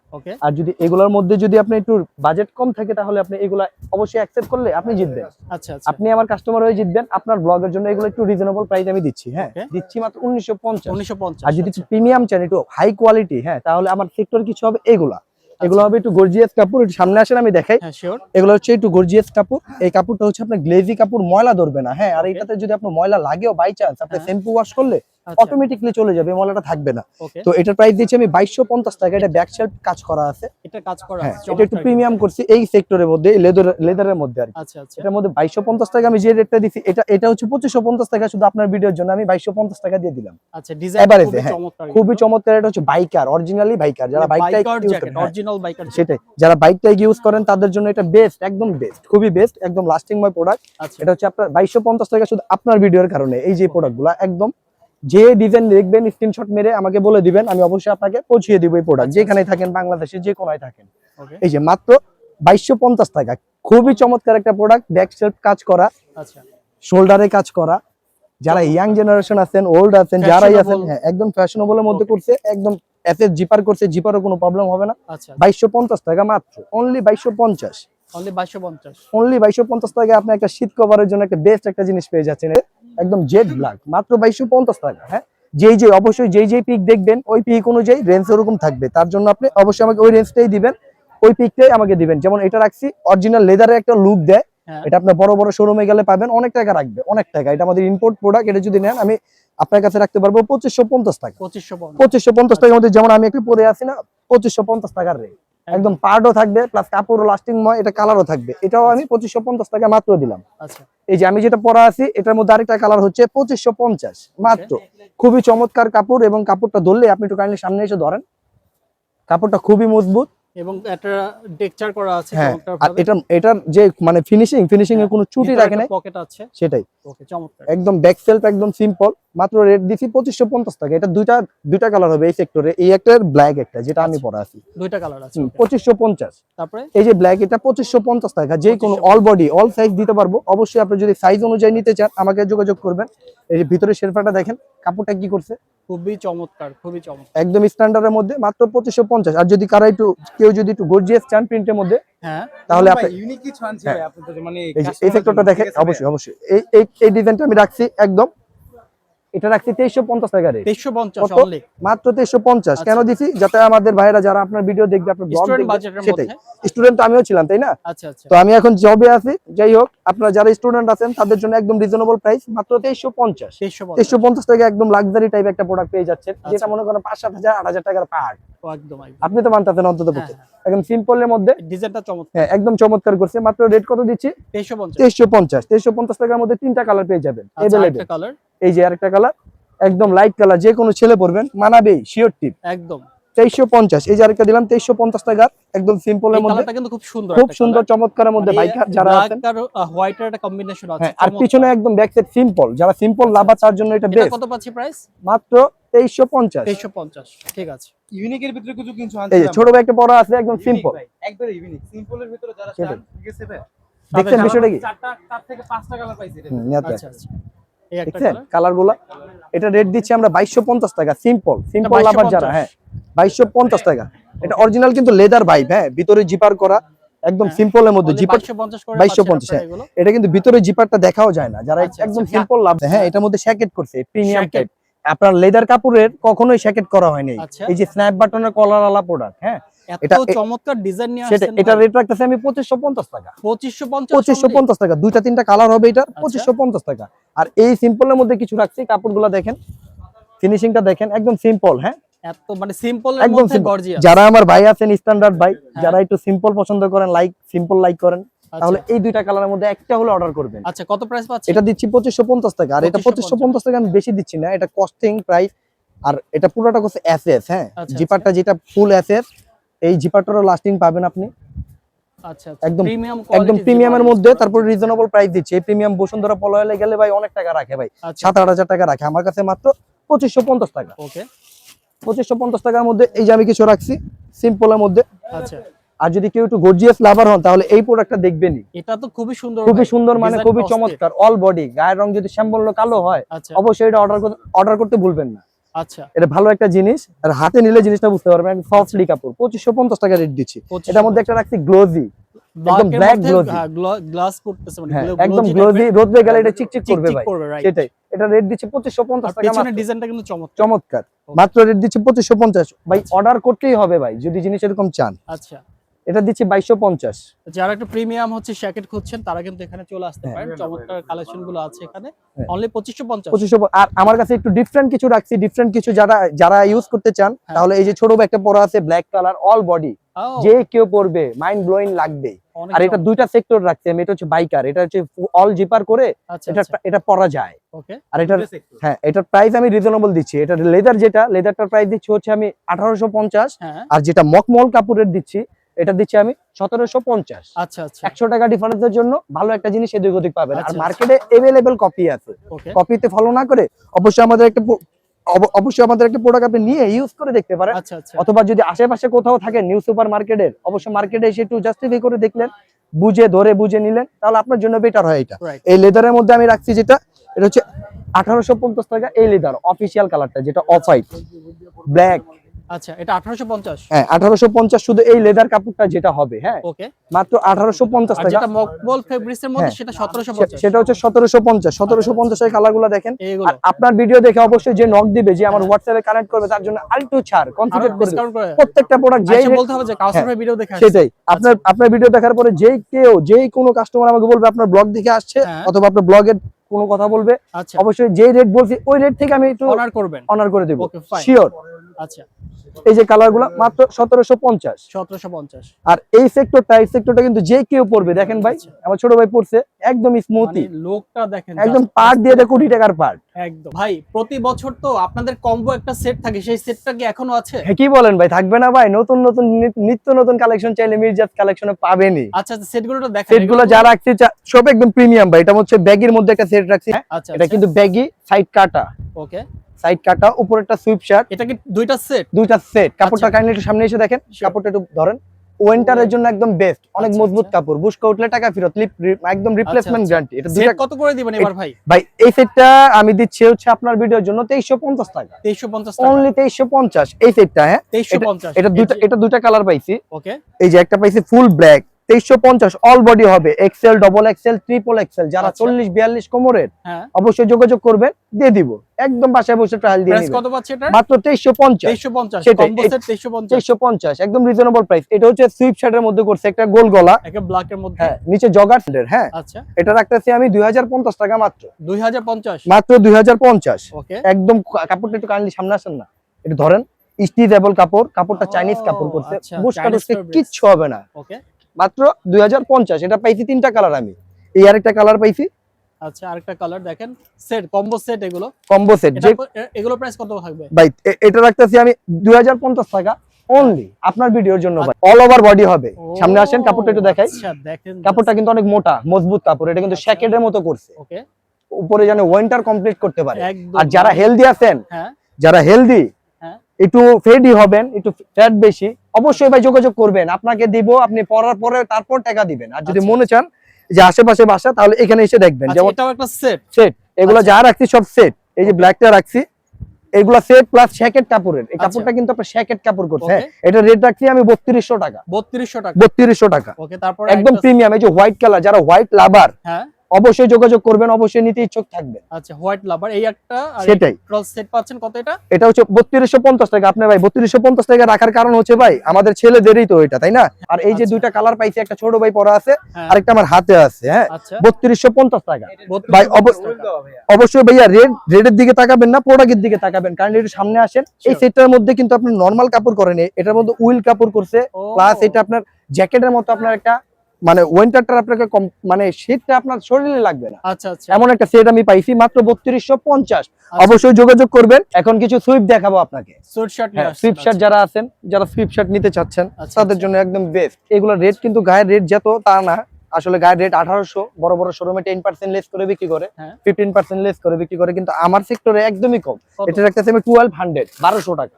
আর যদি এগুলোর মধ্যে যদি আপনি একটু বাজেট কম থাকে তাহলে আপনি এগুলা অবশ্যই অ্যাকসেপ্ট করলে আপনি জিতবেন। আচ্ছা আচ্ছা আপনি আমার কাস্টমার হয়ে জিতবেন আপনার ব্লগের জন্য এগুলো একটু রিজনেবল প্রাইস আমি দিচ্ছি হ্যাঁ? দিচ্ছি মাত্র উনিশশো পঞ্চাশ। 1950 আর যদি আচ্ছা। প্রিমিয়াম চান একটু হাই কোয়ালিটি হ্যাঁ তাহলে আমার সেক্টর কিছু হবে এগুলা। আচ্ছা। এগুলো হবে একটু গর্জিয়াস কাপড় একটু সামনে আসেন আমি দেখাই। হ্যাঁ এগুলো হচ্ছে একটু গর্জিয়াস কাপড়। এই কাপড়টা হচ্ছে আপনার গ্লেজি কাপড় ময়লা ধরবে না হ্যাঁ। আর এটাতে যদি আপনার ময়লা লাগেও বাই চান্স আপনি। শ্যাম্পু ওয়াশ করলে আচ্ছা অটোমেটিকলি চলে যাবে ময়লাটা থাকবে না। তো এটার প্রাইস দিচ্ছি আমি বাইশশো পঞ্চাশ টাকা। এটা ব্যাক শেল্ফ কাজ করা আছে। এটা কাজ করা হ্যাঁ আছে এটা একটু প্রিমিয়াম করছি এই সেক্টরের মধ্যে লেদার লেদারের মধ্যে আর। আচ্ছা আচ্ছা। এটার মধ্যে বাইশশো পঞ্চাশ টাকা আমি যে রেটটা দিচ্ছি এটা এটা হচ্ছে পঁচিশশো পঞ্চাশ টাকা শুধু আপনার ভিডিওর জন্য। আমি বাইশশো পঞ্চাশ টাকা দিয়ে দিলাম। আচ্ছা ডিজাইন খুবই হ্যাঁ। চমৎকার। খুবই চমৎকার। এটা হচ্ছে বাইকার অরিজিনালি বাইকার যারা বাইকটা ইউজ করেন অরিজিনাল বাইকার সেটাই। যারা বাইকটা ইউজ করেন তাদের জন্য এটা বেস্ট একদম বেস্ট খুবই বেস্ট একদম লাস্টিংময় প্রোডাক্ট আচ্ছা। এটা হচ্ছে আপনার বাইশশো পঞ্চাশ টাকা শুধু আপনার ভিডিওর কারণে। এই যে প্রোডাক্টগুলো একদম যে ডিজাইন দেখবেন স্ক্রিনশট মেরে আমাকে বলে দিবেন আমি অবশ্যই আপনাকে পৌঁছিয়ে দিব এই প্রোডাক্ট আচ্ছা, যেখানে থাকেন বাংলাদেশে যে কোনায় থাকেন। এই যে মাত্র বাইশশো পঞ্চাশ টাকা। খুবই চমৎকার একটা প্রোডাক্ট ব্যাক সেলফ কাজ করা আচ্ছা। শোল্ডারে কাজ করা। যারা ইয়াং জেনারেশন আছেন ওল্ড আছেন যারাই আছেন হ্যাঁ একদম ফ্যাশনেবলের মধ্যে করছে একদম এসএস জিপার করছে জিপারও কোনো প্রবলেম হবে না। আচ্ছা। বাইশশো পঞ্চাশ টাকা মাত্র অনলি বাইশশো পঞ্চাশ। অনলি 2250 অনলি বাইশশো পঞ্চাশ টাকা আপনি একটা শীত কভারের জন্য একটা বেস্ট একটা জিনিস পেয়ে যাচ্ছেন। একদম জেড ব্ল্যাক মাত্র বাইশশো পঞ্চাশ টাকা হ্যাঁ? যেই যে অবশ্যই যেই যেই পিক দেখবেন ওই পিক অনুযায়ী রেঞ্জ ওরকম থাকবে। তার জন্য আপনি অবশ্যই আমাকে ওই রেঞ্জটাই দিবেন ওই পিকটাই আমাকে দিবেন। যেমন এটা রাখছি অরিজিনাল লেদারের একটা লুক দেয় হ্যাঁ। এটা আপনার বড় বড় শোরুমে গেলে পাবেন অনেক টাকা রাখবে অনেক টাকা। এটা আমাদের ইম্পোর্ট প্রোডাক্ট এটা যদি নেন আমি আপনার কাছে রাখতে পারব পঁচিশশো পঞ্চাশ টাকা। 2550 পঁচিশশো পঞ্চাশ টাকার মধ্যে যেমন আমি একটু পরে আছি না পঁচিশশো পঞ্চাশ টাকার রেট একদম পার্টও থাকবে প্লাস কাপড়ও লাস্টিং ময় এটা কালারও থাকবে। এটাও আমি পঁচিশশো পঞ্চাশ টাকা মাত্র দিলাম। আচ্ছা। এই যে আমি যেটা পরা আছি এটার মধ্যে আরেকটা কালার হচ্ছে পঁচিশশো পঞ্চাশ মাত্র। খুবই চমৎকার কাপড় এবং কাপড়টা ধরলে আপনি একটু কাইন্ডলি সামনে এসে ধরেন। কাপড়টা খুবই মজবুত। এবং টেক্সচার করা আছে হ্যাঁ আর এটা এটার যে মানে ফিনিশিং ফিনিশিং এর কোনো ত্রুটি রাখে নাই। পকেট আছে। সেটাই। ওকে চমৎকার। একদম ব্যাক সেলফ একদম সিম্পল মাত্র রেট দিছি পঁচিশশো পঞ্চাশ টাকা। এটা দুইটা দুইটা কালার হবে এই সেক্টরে এই একটা ব্ল্যাক একটা যেটা আমি আচ্ছা। পরা আছি। দুইটা কালার আছে okay। পঁচিশশো পঞ্চাশ। তারপরে? এই যে ব্ল্যাক এটা পঁচিশশো পঞ্চাশ টাকা। যে কোনো অল বডি অল সাইজ দিতে পারব। অবশ্যই আপনি যদি সাইজ অনুযায়ী নিতে চান আমাকে যোগাযোগ করবেন। এই যে ভিতরে শেরফাটা দেখেন কাপড়টা কি করছে? খুবই চমৎকার খুবই চমৎকার। একদম স্ট্যান্ডার্ডের মধ্যে মাত্র পঁচিশশো পঞ্চাশ। আর যদি কারা একটু কেউ যদি একটু গর্জিয়াস চান প্রিন্টের মধ্যে হ্যাঁ। তাহলে আপনি ইউনিক কিছু আনছে হ্যাঁ। মানে এই সেক্টরটা দেখেন? অবশ্যই অবশ্যই। এই এই এই ডিজাইনটা আমি রাখছি একদম। এটা রাখছি তেইশশো পঞ্চাশ টাকা রেট তেইশশো পঞ্চাশ মাত্র তেইশশো পঞ্চাশ। কেন আচ্ছা। দিছি? যাতে আমাদের ভাইরা যারা আপনার ভিডিও দেখবে আপনার ব্লগ সেটাই। স্টুডেন্ট আমিও ছিলাম তাই না? আচ্ছা আচ্ছা। তো আমি এখন জবে আছি। যাই হোক আপনারা যারা স্টুডেন্ট আছেন তাদের জন্য একদম রিজনেবল প্রাইস মাত্র তেইশশো পঞ্চাশ। তেইশশো পঞ্চাশ। টাকা একদম লাক্সারি টাইপ একটা প্রোডাক্ট পেয়ে যাচ্ছেন। যেটা। মনে করেন পাঁচ সাত হাজার আট হাজার টাকার পার্ট আপনি তো মানতেছেন অন্তত হ্যাঁ, পক্ষে একদম সিম্পলের মধ্যে ডিজাইনটা চমৎকার। হ্যাঁ একদম চমৎকার করছে। মাত্র রেট কত দিচ্ছি? তেইশশো পঞ্চাশ। তেইশশো পঞ্চাশ। তেইশশো পঞ্চাশ টাকার মধ্যে তিনটা কালার পেয়ে যাবেন। কালার এই যে আরেকটা কালার একদম লাইট কালার যে কোনো ছেলে পরবেন মানাবেই শিওর টিপ একদম। তেইশশো পঞ্চাশ এই যে আরেকটা দিলাম তেইশশো পঞ্চাশ টাকার একদম সিম্পলের এই মধ্যে কিন্তু খুব সুন্দর খুব সুন্দর চমৎকারের মধ্যে মানে বাইকার যারা আছেন। আর হোয়াইটের একটা কম্বিনেশন আছে হ্যাঁ আর চমৎকার। পিছনে একদম ব্যাক সাইড সিম্পল যারা সিম্পল লাভার তার জন্য এটা এটা বেস্ট কত পাচ্ছি প্রাইস মাত্র তেইশশো পঞ্চাশ। তেইশশো পঞ্চাশ ঠিক আছে। ইউনিকের ভিতরে কিছু কিছু এই ছোট আছে একদম সিম্পল একবারে ইউনিক সিম্পলের ভিতরে যারা চান ঠিক আছে দেখছেন বিষয়টা কি? চারটা চার থেকে পাঁচটা কালার পাইছি এটা। হুম, নিয়াতে। আচ্ছা আচ্ছা। একটা দেখছেন? কালারগুলা এটা রেট দিচ্ছি আমরা বাইশশো পঞ্চাশ টাকা সিম্পল সিম্পল লাভার যারা হ্যাঁ বাইশশো পঞ্চাশ টাকা। এটা অরিজিনাল কিন্তু লেদার হ্যাঁ ভিতরে জিপার করা একদম হ্যাঁ। সিম্পলের মধ্যে জিপার 2250 করে 2250 পাচ্ছেন আপনারা হ্যাঁ। এটা কিন্তু ভিতরে জিপারটা দেখাও যায় না। যারা আচ্ছা, একদম আচ্ছা, সিম্পল লাভ হ্যাঁ এটার মধ্যে শ্যাকেট করছে প্রিমিয়াম টাইপ আপনার লেদার কাপড়ের কখনোই শ্যাকেট করা হয়নি। আচ্ছা। এই যে স্ন্যাপ বাটনের কলার আলা প্রোডাক্ট হ্যাঁ এটা- চমৎকার ডিজাইন নিয়ে আসছেন এটা রেট রাখতেছে আমি পঁচিশশো পঞ্চাশ টাকা। 2550 দুইটা তিনটা কালার হবে এটা আচ্ছা। পঁচিশশো পঞ্চাশ টাকা। আর এই সিম্পলের মধ্যে কিছু রাখছি কাপড়গুলো দেখেন ফিনিশিংটা দেখেন একদম সিম্পল হ্যাঁ? এত মানে সিম্পল এর মধ্যে গর্জিয়াস যারা আমার ভাই আছেন স্ট্যান্ডার্ড ভাই হ্যাঁ। যারা একটু সিম্পল পছন্দ করেন লাইক সিম্পল লাইক করেন তাহলে এই দুইটা কালারের মধ্যে একটা হলে অর্ডার করবেন। আচ্ছা কত প্রাইস পাচ্ছেন? এটা দিচ্ছি পঁচিশশো পঞ্চাশ টাকা আর এটা 2550 পঁচিশশো পঞ্চাশ টাকা আমি বেশি দিচ্ছি না এটা কস্টিং প্রাইস আর এটা পুরোটা করছে এস এস হ্যাঁ? আচ্ছা, জিপারটা যেটা ফুল এস এস এই জিপারটারও লাস্টিং পাবেন আপনি। আচ্ছা একদম- প্রিমিয়াম একদম প্রিমিয়ামের মধ্যে তারপর রিজনেবল প্রাইস দিচ্ছে। এই প্রিমিয়াম বসুন্ধরা পলয়ালে গেলে ভাই অনেক টাকা রাখে ভাই। আচ্ছা। সাত আট হাজার টাকা রাখে। আমার কাছে মাত্র পঁচিশশো পঞ্চাশ টাকা। ওকে। পঁচিশশো পঞ্চাশ টাকার মধ্যে এই যে আমি কিছু রাখছি সিম্পলের মধ্যে। আচ্ছা। আর যদি কেউ একটু গর্জিয়াস লাভার হন তাহলে এই প্রোডাক্টটা দেখবেনই। এটা তো খুবই সুন্দর খুবই সুন্দর মানে খুবই চমৎকার অল বডি গায়ের রং যদি শ্যামবর্ণ কালো হয় আচ্ছা। অবশ্যই এটা অর্ডার অর্ডার করতে ভুলবেন না। আচ্ছা। এটা ভালো একটা জিনিস আর হাতে নিলে জিনিসটা বুঝতে পারবেন সফটলি কাপড় পঁচিশশো পঞ্চাশ টাকা রেট দিচ্ছি। এটার মধ্যে একটা রাখছি গ্লোজি একদম। হ্যাঁ, গ্লাস মানে হ্যাঁ একদম গ্লোজি type-এর। গেলে এটা চিকচিক করবে ভাই। সেটাই এটা রেট দিচ্ছে পঁচিশশো টাকা পেছনের ডিজাইনটা কিন্তু চমৎকার। চমৎকার। মাত্র রেট দিচ্ছে পঁচিশশো পঞ্চাশ। ভাই অর্ডার করতেই হবে ভাই যদি জিনিস এরকম চান। আচ্ছা। এটা দিচ্ছি বাইশশো পঞ্চাশ। যারা একটু প্রিমিয়াম হচ্ছে শ্যাকেট খুঁজছেন তারা কিন্তু এখানে চলে আসতে হ্যাঁ। পারেন। চমৎকার কালেকশনগুলো আছে এখানে। হ্যাঁ। অনলি পঁচিশশো পঞ্চাশ। পঁচিশশো আর আমার কাছে একটু ডিফারেন্ট কিছু রাখছি। ডিফারেন্ট কিছু যারা যারা ইউজ করতে চান হ্যাঁ। তাহলে এই যে ছোট একটা পরা আছে ব্ল্যাক কালার অল বডি যে কেউ পরবে মাইন্ড ব্লোয়িং লাগবে আর এটা দুইটা সেক্টর রাখছি আমি এটা হচ্ছে বাইকার এটা হচ্ছে অল জিপার করে আচ্ছা এটা এটা পরা যায়। আর এটার হ্যাঁ এটার প্রাইস আমি রিজনেবল দিচ্ছি। এটা লেদার যেটা লেদারটার প্রাইস দিচ্ছি হচ্ছে আমি আঠারোশো পঞ্চাশ। হ্যাঁ। আর যেটা মকমল কাপড়ের দিচ্ছি এটা দিচ্ছি আমি সতেরোশো পঞ্চাশ। আচ্ছা আচ্ছা। একশো টাকা ডিফারেন্সের জন্য ভালো একটা জিনিস এদিক ওদিক পাবেন। আর মার্কেটে এভেলেবেল কপি আছে। কপিতে ফলো না করে অবশ্যই আমাদের একটা অবশ্যই আমাদের একটা প্রোডাক্ট আপনি নিয়ে ইউজ করে দেখতে পারেন। আচ্ছা আচ্ছা। অথবা যদি আশেপাশে কোথাও থাকে নিউ সুপার মার্কেটের অবশ্যই মার্কেটে এসে একটু জাস্টিফাই করে দেখলেন বুঝে ধরে বুঝে নিলেন তাহলে আপনার জন্য বেটার হয় এটা। এই লেদারের মধ্যে আমি রাখছি যেটা এটা হচ্ছে আঠারোশো পঞ্চাশ টাকা এই লেদার অফিসিয়াল কালারটা যেটা অফ হোয়াইট ব্ল্যাক আচ্ছা এটা আঠারোশো পঞ্চাশ। হ্যাঁ আঠারোশো পঞ্চাশ শুধু এই লেদার কাপড়টা যেটা হবে হ্যাঁ? ওকে মাত্র আঠারোশো পঞ্চাশ আর টাকা। যেটা মকবল ফেব্রিক্স মধ্যে হ্যাঁ। সেটা সতেরোশো সে- পঞ্চাশ সেটা হচ্ছে সতেরোশো পঞ্চাশ। সতেরোশো পঞ্চাশের দেখেন। আর আপনার ভিডিও দেখে অবশ্যই যে নক দিবে যে আমার হ্যাঁ। হোয়াটসঅ্যাপে কানেক্ট করবে তার জন্য আরেকটু ছাড় আরও করবে প্রত্যেকটা প্রোডাক্ট যেই আচ্ছা বলতে হবে যে কাউসার হ্যাঁ। ভিডিও দেখে সেটাই। আপনার আপনার ভিডিও দেখার পরে যেই কেউ যেই কোনো কাস্টমার আমাকে বলবে আপনার ব্লগ দেখে আসছে হ্যাঁ। অথবা আপনার ব্লগের কোনো কথা বলবে আচ্ছা। অবশ্যই যেই রেট বলছি ওই রেট থেকে আমি একটু অনার করবেন। অনার করে দেবো। শিওর আচ্ছা। এই যে কালারগুলো মাত্র সতেরোশো পঞ্চাশ। সতেরোশো পঞ্চাশ। আর এই সেক্টরটা এই সেক্টরটা কিন্তু যে কেউ পড়বে দেখেন ভাই আচ্ছা। আমার ছোট ভাই পড়ছে একদম মানে স্মুথি লোকটা দেখেন একদম পার্ট দিয়ে দেয় কোটি টাকার পার্ট একদম। ভাই প্রতি বছর তো আপনাদের কম্বো একটা সেট থাকে সেই সেটটা কি এখনও আছে? হ্যাঁ কি বলেন ভাই থাকবে না ভাই নতুন নতুন নিত্য নতুন কালেকশন চাইলে মির্জাত কালেকশনে পাবেনই। আচ্ছা আচ্ছা সেটগুলো তো দেখেন সেটগুলো যা রাখছি সব একদম প্রিমিয়াম ভাই এটা হচ্ছে ব্যাগের মধ্যে একটা সেট রাখছি আচ্ছা এটা কিন্তু ব্যাগি সাইড কাটা। ওকে সাইড কাটা উপরে একটা সুইপ শার্ট এটা কি দুইটা সেট দুইটা সেট কাপড়টা আচ্ছা। কাইন্ডলি একটু সামনে এসে দেখেন. কাপড়টা একটু ধরেন। ওয়েন্টারের জন্য একদম বেস্ট অনেক আচ্ছা, মজবুত আচ্ছা। কাপড়। বুশকা উঠলে টাকা ফেরত লিপ- একদম রিপ্লেসমেন্ট। গ্যারান্টি এটা দুইটা কত করে দিবেন এবার ভাই? ভাই এই সেটটা আমি দিচ্ছি হচ্ছে আপনার ভিডিওর জন্য তেইশশো পঞ্চাশ টাকা। তেইশশো পঞ্চাশ টাকা। অনলি তেইশশো পঞ্চাশ। এই সেটটা হ্যাঁ? তেইশশো এটা- পঞ্চাশ। এটা দুইটা এটা দুইটা কালার পাইছি। ওকে এই যে একটা পাইছি ফুল ব্ল্যাক তেইশশো পঞ্চাশ অল বডি হবে। XL double XL triple XL যারা আচ্ছা। চল্লিশ বিয়াল্লিশ কোমরের হ্যাঁ। অবশ্যই যোগাযোগ করবেন দিয়ে দিব। একদম বাসায় বসে ট্রায়াল দিয়ে কত পাচ্ছে এটা? মাত্র তেইশশো পঞ্চাশ। 350 সেটাই, কম্বো এই- সেট 350 তেইশশো পঞ্চাশ একদম রিজনেবল প্রাইস এটা হচ্ছে সুইপ শার্টের মধ্যে করছে একটা গোল গলা। ব্ল্যাক এর মধ্যে। হ্যাঁ নিচে জগার হ্যাঁ। আচ্ছা। এটা রাখতেছি আমি দুই হাজার পঞ্চাশ টাকা মাত্র। 2050 মাত্র দুই হাজার পঞ্চাশ। একদম কাপড়টা একটু কাইন্ডলি সামনে আসেন না। একটু ধরেন স্টিচেবল কাপড় কাপড়টা চাইনিজ কাপড় করছে। আচ্ছা। কিচ্ছু হবে না। মাত্র দুই হাজার পঞ্চাশ এটা পাইছি তিনটা কালার আমি। এই আরেকটা কালার পাইছি। আচ্ছা আরেকটা কালার দেখেন সেট কম্বো সেট এগুলো। কম্বো সেট এগুলো প্রাইস কত থাকবে? ভাই এটা রাখতেছি আমি দুই হাজার পঞ্চাশ টাকা অনলি আপনার ভিডিওর জন্য অল ওভার বডি হবে। সামনে আসেন কাপড়টা একটু দেখাই। আচ্ছা দেখেন। কাপড়টা কিন্তু অনেক মোটা মজবুত কাপড় এটা কিন্তু আচ্ছা। শ্যাকেটের মতো করছে। ওকে। উপরে যেন কমপ্লিট করতে পারে। আর যারা হেলদি আছেন হ্যাঁ। যারা হেলদি। একটু ফেডি হবেন একটু ফ্যাট বেশি অবশ্যই ভাই যোগাযোগ করবেন। আপনাকে দিব আপনি পরার পরে তারপর টাকা দিবেন। আর যদি আচ্ছা। মনে চান যে আশেপাশে বাসা তাহলে এখানে এসে দেখবেন। আচ্ছা যেমন একটা সেট সেট এগুলো আচ্ছা। যা রাখছি সব সেট এই যে. ব্ল্যাকটা রাখছি এগুলা সেট প্লাস শ্যাকেট কাপড়ের। এই। কাপড়টা কিন্তু আপনার শ্যাকেট কাপড় করছে। হ্যাঁ এটা রেট রাখছি আমি বত্রিশশো টাকা। 3200 টাকা। বত্রিশশো টাকা। ওকে তারপর একদম প্রিমিয়াম এই যে হোয়াইট কালার যারা হোয়াইট লাভার হ্যাঁ। অবশ্যই যোগাযোগ করবেন অবশ্যই নিতে ইচ্ছুক থাকবেন। আচ্ছা হোয়াইট লাভার এই একটা আর সেটাই। ক্রস সেট পাচ্ছেন কত এটা? এটা হচ্ছে বত্রিশশো পঞ্চাশ টাকা। আপনার ভাই বত্রিশশো পঞ্চাশ টাকা রাখার কারণ হচ্ছে ভাই আমাদের ছেলেদেরই তো এটা তাই না? আর এই যে আচ্ছা। দুইটা কালার পাইছি একটা ছোট ভাই পরা আছে হ্যাঁ। আরেকটা আমার হাতে আছে হ্যাঁ? আচ্ছা। বত্রিশশো পঞ্চাশ টাকা। ভাই, অব- অবশ্যই ভাইয়া রেড রেডের দিকে তাকাবেন না প্রোডাক্টের দিকে তাকাবেন কারণ একটু সামনে আসেন। এই. সেটটার মধ্যে কিন্তু আপনার নর্মাল কাপড় করেন এটার মধ্যে উইল কাপড় করছে প্লাস এটা আপনার জ্যাকেটের মতো আপনার একটা মানে উইন্টারটা আপনাকে কম মানে শীতটা আপনার শরীরে লাগবে না। আচ্ছা আচ্ছা। এমন একটা সেট আমি পাইছি মাত্র বত্রিশশো পঞ্চাশ। আচ্ছা। অবশ্যই যোগাযোগ করবেন। এখন কিছু সুইপ দেখাবো আপনাকে। সুইট শার্ট সুইপ শার্ট যারা আছেন যারা সুইপ শার্ট নিতে চাচ্ছেন আচ্ছা, তাদের আচ্ছা। জন্য একদম বেস্ট এগুলোর রেট কিন্তু গায়ের রেট যত তা না। আসলে গায়ের রেট আঠারোশো বড় বড় শোরুমে টেন পার্সেন্ট লেস করে বিক্রি করে। ফিফটিন পার্সেন্ট লেস করে বিক্রি করে কিন্তু আমার সেক্টরে একদমই কম? এটা রাখতেছে আমি টুয়েলভ হান্ড্রেড বারোশো টাকা।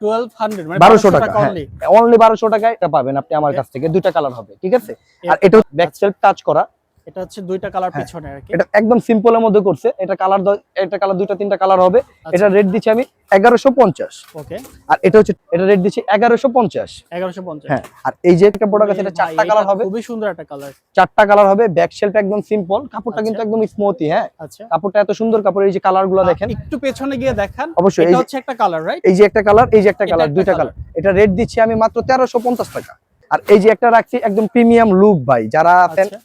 1200 মানে 1200 টাকা হ্যাঁ। only। অনলি বারোশো টাকায় এটা পাবেন আপনি আমার কাছ থেকে দুইটা কালার হবে ঠিক আছে আর এটা ব্যাক সেলফ টাচ করা এটা হচ্ছে দুইটা কালার হ্যাঁ, পিছনে আর কি। এটা একদম সিম্পলের মধ্যে করছে। এটা কালার এটা কালার দুইটা তিনটা কালার হবে। আচ্ছা। এটা রেট দিচ্ছি আমি এগারোশো পঞ্চাশ। ওকে আর এটা হচ্ছে এটা রেট দিচ্ছি এগারোশো পঞ্চাশ। 1150 হ্যাঁ। আর এই যে একটা প্রোডাক্ট আছে এটা চারটা কালার হবে। খুবই সুন্দর একটা কালার চারটা কালার হবে। ব্যাক শেলফ একদম সিম্পল কাপড়টা আচ্ছা। কিন্তু একদম স্মুথি হ্যাঁ। আচ্ছা। কাপড়টা এত সুন্দর কাপড় এই যে কালারগুলো দেখেন। একটু পেছনে গিয়ে দেখান। অবশ্যই এটা হচ্ছে একটা কালার রাইট এই যে একটা কালার এই যে একটা কালার দুইটা কালার এটা রেট দিচ্ছি আমি মাত্র তেরোশো পঞ্চাশ টাকা। আর এই যে একটা রাখছি একদম প্রিমিয়াম লুক ভাই যারা।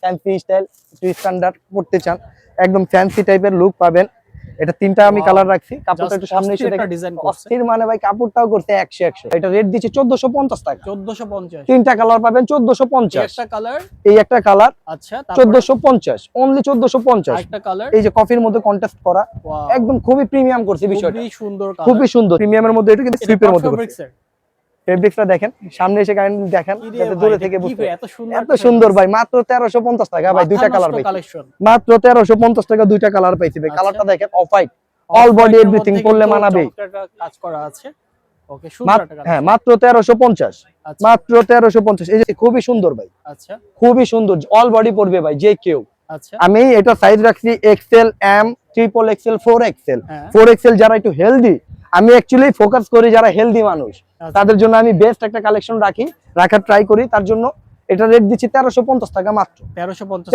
ফ্যান্সি স্টাইল একটু স্ট্যান্ডার্ড পড়তে চান একদম ফ্যান্সি টাইপের লুক পাবেন। এটা তিনটা আমি কালার রাখছি কাপড়টা একটু সামনে এসে দেখেন। ডিজাইন করছে। অস্থির মানে ভাই কাপড়টাও করছে একশো একশো। এটা রেট দিচ্ছি চোদ্দশো পঞ্চাশ টাকা। 1450 তিনটা কালার পাবেন চোদ্দশো পঞ্চাশ। একটা কালার এই একটা কালার আচ্ছা চোদ্দশো পঞ্চাশ অনলি চোদ্দশো পঞ্চাশ। একটা কালার এই যে কফির মধ্যে কন্টেস্ট করা একদম খুবই প্রিমিয়াম করছে বিষয়টা। খুবই সুন্দর কালার খুবই সুন্দর। প্রিমিয়ামের মধ্যে এটা কিন্তু স্লিপের মধ্যে ফেব্রিক্সটা দেখেন সামনে এসে কাইন্ডলি দেখেন যাতে দূরে থেকে বুঝতে এত সুন্দর ভাই মাত্র তেরোশো টাকা ভাই দুইটা কালার মাত্র তেরোশো টাকা দুইটা কালার পাইছি ভাই। আচ্ছা। কালারটা দেখেন off white All body everything পরলে মানাবে। কাজ করা আছে। ওকে হ্যাঁ মাত্র আচ্ছা। মাত্র তেরোশো পঞ্চাশ। এই যে খুবই সুন্দর ভাই। আচ্ছা। খুবই সুন্দর। অল বডি পড়বে ভাই যে কেউ। আচ্ছা। আমি এটা সাইজ রাখছি XL M triple XL four XL four XL যারা একটু হেলদি আমি অ্যাকচুয়ালি ফোকাস করি যারা হেলদি মানুষ। আচ্ছা। তাদের জন্য আমি বেস্ট একটা কালেকশন রাখি রাখার ট্রাই করি তার জন্য এটা রেট দিচ্ছি তেরোশো পঞ্চাশ টাকা মাত্র।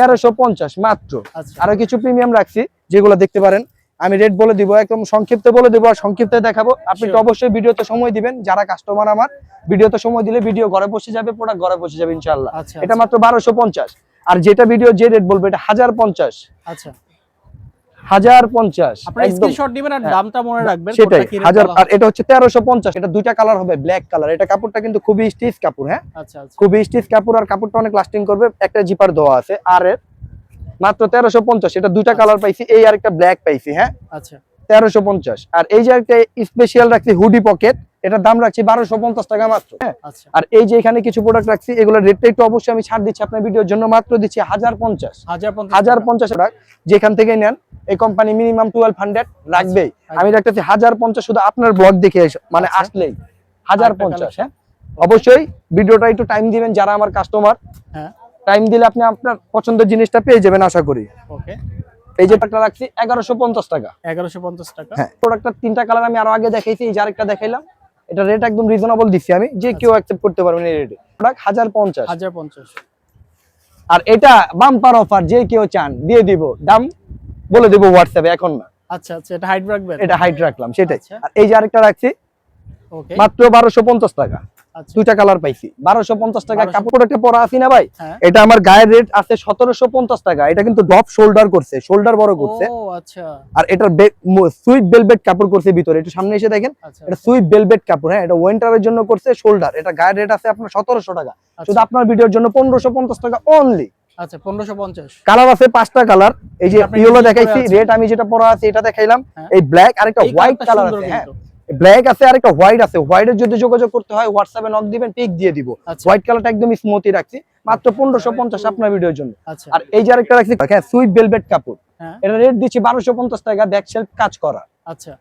তেরোশো পঞ্চাশ মাত্র। আচ্ছা। আরও কিছু প্রিমিয়াম রাখছি যেগুলো দেখতে পারেন। আমি রেট বলে দিব একদম সংক্ষিপ্ত বলে দিব আর সংক্ষিপ্তে দেখাবো। আপনি তো. অবশ্যই ভিডিওতে সময় দিবেন। যারা কাস্টমার আমার ভিডিওতে সময় দিলে ভিডিও ঘরে বসে যাবে প্রোডাক্ট ঘরে বসে যাবে ইনশাল্লাহ আচ্ছা এটা মাত্র বারোশো পঞ্চাশ। আর যেটা ভিডিও যে রেট বলবে এটা হাজার পঞ্চাশ। আচ্ছা। হাজার পঞ্চাশ স্ক্রিনশট দিবেন আর হ্যাঁ। দামটা মনে রাখবেন সেটাই হাজার আর এটা হচ্ছে তেরোশো পঞ্চাশ এটা দুইটা কালার হবে ব্ল্যাক কালার। এটা কাপড়টা কিন্তু খুবই স্টিচ কাপড় হ্যাঁ। আচ্ছা আচ্ছা। খুবই স্টিচ কাপড় আর কাপড়টা অনেক লাস্টিং করবে। একটা জিপার দেওয়া আছে আর মাত্র তেরোশো পঞ্চাশ এটা দুইটা কালার পাইছি এই আর একটা ব্ল্যাক পাইছি হ্যাঁ? আচ্ছা। তেরোশো পঞ্চাশ আর এই যে একটা স্পেশাল রাখছি হুডি পকেট এটার দাম রাখছি বারোশো পঞ্চাশ টাকা মাত্র। হ্যাঁ? আচ্ছা। আর এই যে এখানে কিছু প্রোডাক্ট রাখছি এগুলোর রেটটা একটু অবশ্যই আমি ছাড় দিচ্ছি আপনার ভিডিওর জন্য মাত্র দিচ্ছি হাজার পঞ্চাশ। হাজার পঞ্চাশ হাজার পঞ্চাশ টাকা যেখান থেকে নেন এই কোম্পানি মিনিমাম টুয়েলভ হান্ড্রেড রাখবেই। আমি রাখতেছি হাজার পঞ্চাশ শুধু আপনার ব্লগ দেখে মানে আচ্ছা। আসলেই। হাজার পঞ্চাশ হ্যাঁ? অবশ্যই ভিডিওটা একটু টাইম দিবেন যারা আমার কাস্টমার হ্যাঁ। টাইম দিলে আপনি আপনার পছন্দের জিনিসটা পেয়ে যাবেন আশা করি। ওকে। এই যে একটা রাখছি এগারোশো পঞ্চাশ টাকা। এগারোশো পঞ্চাশ টাকা। হ্যাঁ। প্রোডাক্টটা তিনটা কালার আমি আরও আগে দেখাইছি এই যে আরেকটা দেখাইলাম। এটা রেট একদম রিজনেবল দিছি আমি যে কেউ অ্যাকসেপ্ট করতে পারবেন এই রেটে প্রোডাক্ট হাজার পঞ্চাশ। হাজার পঞ্চাশ। আর এটা বাম্পার অফার যে কেউ চান দিয়ে দিব। দাম বলে দিব হোয়াটসঅ্যাপে এখন না। আচ্ছা আচ্ছা এটা হাইট রাখবেন? এটা হাইড রাখলাম সেটাই। আচ্ছা। আর এই যে আরেকটা রাখছি ওকে মাত্র বারোশো পঞ্চাশ টাকা। আচ্ছা দুইটা কালার পাইছি। বারোশো পঞ্চাশ টাকা। কাপড় একটা পরা আছি না ভাই? হ্যাঁ। এটা আমার গায়ের রেট আছে সতেরোশো পঞ্চাশ টাকা। এটা কিন্তু ডপ শোল্ডার করছে। শোল্ডার বড় করছে। আচ্ছা। আর এটার সুইট বেলবেট কাপড় করছে ভিতরে। একটু সামনে এসে দেখেন। আচ্ছা এটা সুইট বেলবেট কাপড় হ্যাঁ। এটা উইন্টারের জন্য করছে শোল্ডার এটা গায়ের রেট আছে আপনার সতেরোশো টাকা। শুধু আপনার ভিডিওর জন্য পনেরোশো পঞ্চাশ টাকা অনলি আচ্ছা পনেরোশো পঞ্চাশ। কালার আছে পাঁচটা কালার এই যে আপনি ইয়েলো দেখাইছি রেড আমি যেটা পরা আছে এটা দেখাইলাম। হ্যাঁ। এই ব্ল্যাক আর একটা হোয়াইট কালার আছে হ্যাঁ। ব্ল্যাক আছে আর একটা হোয়াইট আছে। হোয়াইটের যদি যোগাযোগ করতে হয় হোয়াটসঅ্যাপে নক দিবেন পিক দিয়ে দিব। আচ্ছা। হোয়াইট কালারটা একদম স্মুথই রাখছি। মাত্র পনেরোশো পঞ্চাশ আপনার ভিডিওর জন্য। আচ্ছা। আর এই যে আরেকটা রাখছি হ্যাঁ সুইট বেলভেট কাপড়। হ্যাঁ। এটা রেট দিচ্ছি বারোশো পঞ্চাশ টাকা ব্যাক শেলফ কাজ করা। আচ্ছা।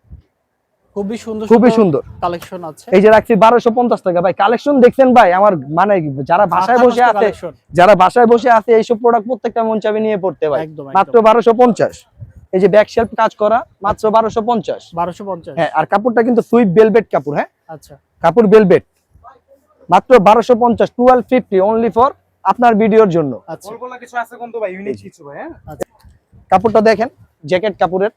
খুবই সুন্দর খুবই সুন্দর কালেকশন আছে। এই যে রাখছি বারোশো পঞ্চাশ টাকা। ভাই কালেকশন দেখছেন ভাই আমার মানে যারা বাসায় বসে আছে যারা বাসায় বসে আছে এইসব প্রোডাক্ট প্রত্যেকটা মন চাবি নিয়ে পড়তে ভাই। মাত্র বারোশো পঞ্চাশ। এই যে ব্যাক শেলফ কাজ করা মাত্র বারোশো পঞ্চাশ। বারোশো পঞ্চাশ। হ্যাঁ আর কাপড়টা কিন্তু সুইট বেলভেট কাপড় হ্যাঁ? আচ্ছা। কাপড় বেলভেট মাত্র বারোশো পঞ্চাশ টুয়েলভ ফিফটি অনলি ফর আপনার ভিডিওর জন্য। আচ্ছা। বলব না কিছু আছে কিন্তু ভাই? ইউনিক কিছু ভাই হ্যাঁ? কাপড়টা দেখেন জ্যাকেট কাপড়ের।